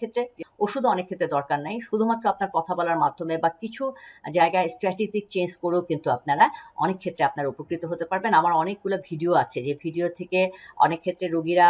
ক্ষেত্রে ওষুধ অনেক ক্ষেত্রে দরকার নাই। শুধুমাত্র আপনার কথা বলার মাধ্যমে বা কিছু জায়গায় স্ট্র্যাটেজিক চেঞ্জ করেও কিন্তু আপনারা অনেক ক্ষেত্রে আপনারা উপকৃত হতে পারবেন। আমার অনেকগুলো ভিডিও আছে। যে ভিডিও থেকে অনেক ক্ষেত্রে রোগীরা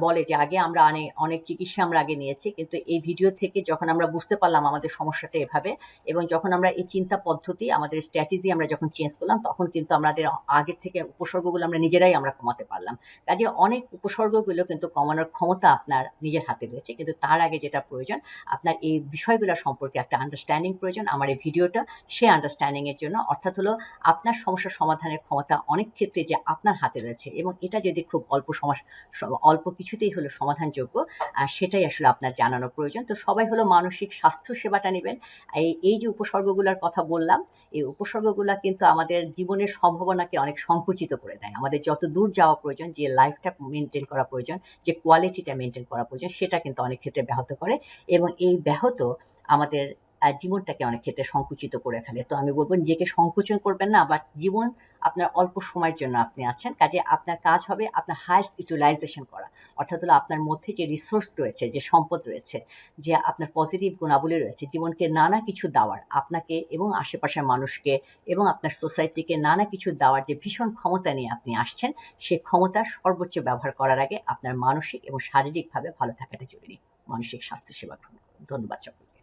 বলে যে আগে আমরা অনেক অনেক চিকিৎসা আমরা আগে নিয়েছি, কিন্তু এই ভিডিও থেকে যখন আমরা বুঝতে পারলাম আমাদের সমস্যাটা এভাবে এবং যখন আমরা এই চিন্তা পদ্ধতি, আমাদের স্ট্র্যাটেজি আমরা যখন চেঞ্জ করলাম, তখন কিন্তু আমাদের আগের থেকে উপসর্গগুলো আমরা নিজেরাই আমরা কমাতে পারলাম। কাজে অনেক উপসর্গগুলো কিন্তু কমানোর ক্ষমতা আপনার নিজের হাতে রয়েছে, কিন্তু তার আগে যেটা প্রয়োজন, আপনার এই বিষয়গুলো সম্পর্কে একটা আন্ডারস্ট্যান্ডিং প্রয়োজন। আমার এই ভিডিওটা সেই আন্ডারস্ট্যান্ডিংয়ের জন্য, অর্থাৎ হলো আপনার সমস্যার সমাধানের ক্ষমতা অনেক ক্ষেত্রে যে আপনার হাতে রয়েছে এবং এটা যদি খুব অল্প সমাস স- অল্প কিছুতেই হলো সমাধানযোগ্য। আর সেটাই আসলে আপনার জানানো প্রয়োজন। তো সবাই হলো মানসিক স্বাস্থ্য সেবাটা নেবেন। এই এই যে উপসর্গগুলোর কথা বললাম, এই উপসর্গগুলা কিন্তু আমাদের জীবনের সম্ভাবনাকে অনেক সংকুচিত করে দেয়। আমাদের যত দূর যাওয়া প্রয়োজন, যে লাইফটা মেনটেন করা প্রয়োজন, যে কোয়ালিটিটা মেনটেন করা প্রয়োজন, সেটা কিন্তু অনেক ক্ষেত্রে ব্যাহত করে। এবং এই ব্যাহত আমাদের জীবনটাকে অনেক ক্ষেত্রে সংকুচিত করে ফেলে। তো আমি বলব নিজেকে সংকুচন করবেন না বাট জীবন আপনার অল্প সময়ের জন্য আপনি আছেন। কাজে আপনার কাজ হবে, আপনার হায়েস্ট ইউটিলাইজেশন করা। অর্থাৎ হলো আপনার মধ্যে যে রিসোর্স রয়েছে, যে সম্পদ রয়েছে, যে আপনার পজিটিভ গুণাবলী রয়েছে, জীবনকে নানা কিছু দেওয়ার, আপনাকে এবং আশেপাশের মানুষকে এবং আপনার সোসাইটিকে নানা কিছু দেওয়ার যে ভীষণ ক্ষমতা নিয়ে আপনি আসছেন, সে ক্ষমতা সর্বোচ্চ ব্যবহার করার আগে আপনার মানসিক এবং শারীরিকভাবে ভালো থাকাটা জরুরি। মানসিক স্বাস্থ্য সেবা ধন্যবাদ সকলকে।